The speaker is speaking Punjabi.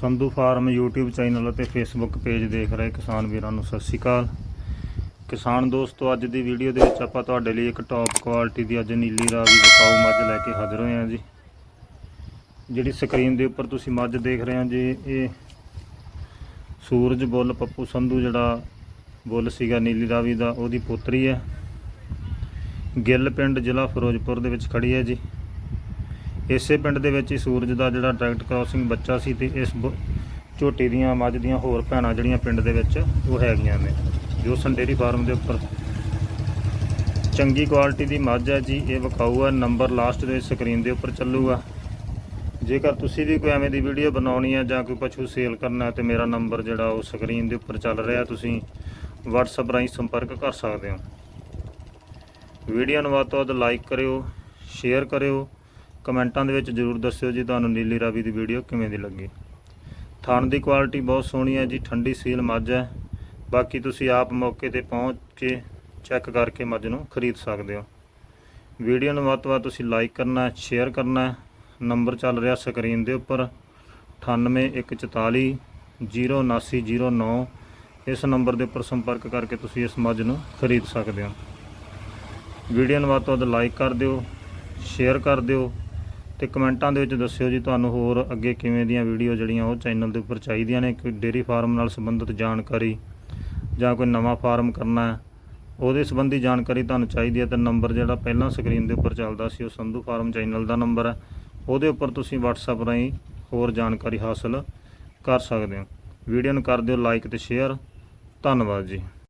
ਸੰਧੂ ਫਾਰਮ YouTube ਚੈਨਲ ਅਤੇ Facebook ਪੇਜ ਦੇਖ ਰਹੇ ਕਿਸਾਨ ਵੀਰਾਂ ਨੂੰ ਸਤਿ ਸ਼੍ਰੀ ਅਕਾਲ। ਕਿਸਾਨ ਦੋਸਤੋ, ਅੱਜ ਦੀ ਵੀਡੀਓ ਦੇ ਵਿੱਚ ਆਪਾਂ ਤੁਹਾਡੇ ਲਈ ਇੱਕ ਟੌਪ ਕੁਆਲਿਟੀ ਦੀ ਅੱਜ ਨੀਲੀ ਰਾਵੀ ਵਿਕਾਊ ਮੱਝ ਲੈ ਕੇ ਹਾਜ਼ਰ ਹੋਏ ਹਾਂ ਜੀ। ਜਿਹੜੀ ਸਕਰੀਨ ਦੇ ਉੱਪਰ ਤੁਸੀਂ ਮੱਝ ਦੇਖ ਰਹੇ ਹੋ ਜੀ, ਇਹ ਸੂਰਜ ਬੁੱਲ ਪੱਪੂ ਸੰਧੂ ਜਿਹੜਾ ਬੁੱਲ ਸੀਗਾ ਨੀਲੀ ਰਾਵੀ ਦਾ, ਉਹਦੀ ਪੁੱਤਰੀ ਹੈ। ਗਿੱਲ ਪਿੰਡ ਜ਼ਿਲ੍ਹਾ ਫਿਰੋਜ਼ਪੁਰ ਦੇ ਵਿੱਚ ਖੜੀ ਹੈ ਜੀ। ਇਸੇ ਪਿੰਡ ਦੇ ਵਿੱਚ ਹੀ ਸੂਰਜ ਦਾ ਜਿਹੜਾ ਡਾਇਰੈਕਟ ਕ੍ਰਾਸਿੰਗ ਬੱਚਾ ਸੀ ਤੇ ਇਸ ਬ- ਝੋਟੀ ਦੀਆਂ ਮੱਝ ਦੀਆਂ ਹੋਰ ਭੈਣਾਂ ਜਿਹੜੀਆਂ ਪਿੰਡ ਦੇ ਵਿੱਚ ਉਹ ਹੈਗੀਆਂ ਨੇ। ਜੋ ਸੰਡੇਰੀ ਫਾਰਮ ਦੇ ਉੱਪਰ। ਚੰਗੀ ਕੁਆਲਿਟੀ ਦੀ ਮੱਝ ਹੈ ਜੀ, ਇਹ ਵਿਕਾਊ ਹੈ, ਨੰਬਰ ਲਾਸਟ ਦੇ ਸਕਰੀਨ ਦੇ ਉੱਪਰ ਚੱਲੂਗਾ। ਜੇਕਰ ਤੁਸੀਂ ਵੀ ਕੋਈ ਐਵੇਂ ਦੀ ਵੀਡੀਓ ਬਣਾਉਣੀ ਹੈ ਜਾਂ ਕੋਈ ਪਸ਼ੂ ਸੇਲ ਕਰਨਾ ਹੈ ਤੇ ਮੇਰਾ ਨੰਬਰ ਜਿਹੜਾ ਉਹ ਸਕਰੀਨ ਦੇ ਉੱਪਰ ਚੱਲ ਰਿਹਾ, ਤੁਸੀਂ WhatsApp ਰਾਹੀਂ ਸੰਪਰਕ ਕਰ ਸਕਦੇ ਹੋ। ਵੀਡੀਓ ਨੂੰ ਵੱਧ ਤੋਂ ਵੱਧ ਲਾਈਕ ਕਰਿਓ ਸ਼ੇਅਰ ਕਰਿਓ ਕਮੈਂਟਾਂ ਦੇ ਵਿੱਚ ਜਰੂਰ ਦੱਸਿਓ ਜੀ ਤੁਹਾਨੂੰ ਨੀਲੀ ਰਾਵੀ ਦੀ ਵੀਡੀਓ ਕਿਵੇਂ ਦੀ ਲੱਗੀ। ਥਣ ਦੀ ਕੁਆਲਿਟੀ ਬਹੁਤ ਸੋਹਣੀ ਹੈ ਜੀ, ਠੰਡੀ ਸੀਲ ਮੱਝ ਹੈ। ਬਾਕੀ ਤੁਸੀਂ ਆਪ ਮੌਕੇ ਤੇ ਪਹੁੰਚ ਕੇ ਚੈੱਕ ਕਰਕੇ ਮੱਝ ਨੂੰ ਖਰੀਦ ਸਕਦੇ ਹੋ। ਵੀਡੀਓ ਨੂੰ ਵੱਧ ਤੋਂ ਵੱਧ ਤੁਸੀਂ ਲਾਈਕ ਕਰਨਾ ਹੈ ਸ਼ੇਅਰ ਕਰਨਾ ਹੈ। ਨੰਬਰ ਚੱਲ ਰਿਹਾ ਸਕਰੀਨ ਦੇ ਉੱਪਰ 9814 07909 ਇਸ ਨੰਬਰ ਦੇ ਉੱਪਰ ਸੰਪਰਕ ਕਰਕੇ ਤੁਸੀਂ ਇਸ ਮੱਝ ਨੂੰ ਖਰੀਦ ਸਕਦੇ ਹੋ। ਵੀਡੀਓ ਨੂੰ ਵੱਧ ਤੋਂ ਵੱਧ ਲਾਈਕ ਕਰ ਦਿਓ, ਸ਼ੇਅਰ ਕਰ ਦਿਓ। ਤੇ ਕਮੈਂਟਾਂ ਦੇ ਵਿੱਚ ਦੱਸਿਓ ਜੀ ਤੁਹਾਨੂੰ ਹੋਰ ਅੱਗੇ ਕਿਵੇਂ ਦੀਆਂ ਵੀਡੀਓ ਜਿਹੜੀਆਂ ਉਹ ਚੈਨਲ ਦੇ ਉੱਪਰ ਚਾਹੀਦੀਆਂ ਨੇ, ਕੋਈ ਡੇਰੀ ਫਾਰਮ ਨਾਲ ਸੰਬੰਧਿਤ ਜਾਣਕਾਰੀ ਜਾਂ ਕੋਈ ਨਵਾਂ ਫਾਰਮ ਕਰਨਾ ਹੈ, ਉਹਦੇ ਸੰਬੰਧੀ ਜਾਣਕਾਰੀ ਤੁਹਾਨੂੰ ਚਾਹੀਦੀ ਹੈ ਤਾਂ ਨੰਬਰ ਜਿਹੜਾ ਪਹਿਲਾਂ ਸਕਰੀਨ ਦੇ ਉੱਪਰ ਚੱਲਦਾ ਸੀ ਉਹ ਸੰਧੂ ਫਾਰਮ ਚੈਨਲ ਦਾ ਨੰਬਰ ਹੈ, ਉਹਦੇ ਉੱਪਰ ਤੁਸੀਂ WhatsApp ਰਾਹੀਂ ਹੋਰ ਜਾਣਕਾਰੀ ਹਾਸਲ ਕਰ ਸਕਦੇ ਹੋ। ਵੀਡੀਓ ਨੂੰ ਕਰ ਦਿਓ ਲਾਈਕ ਤੇ ਸ਼ੇਅਰ ਧੰਨਵਾਦ ਜੀ।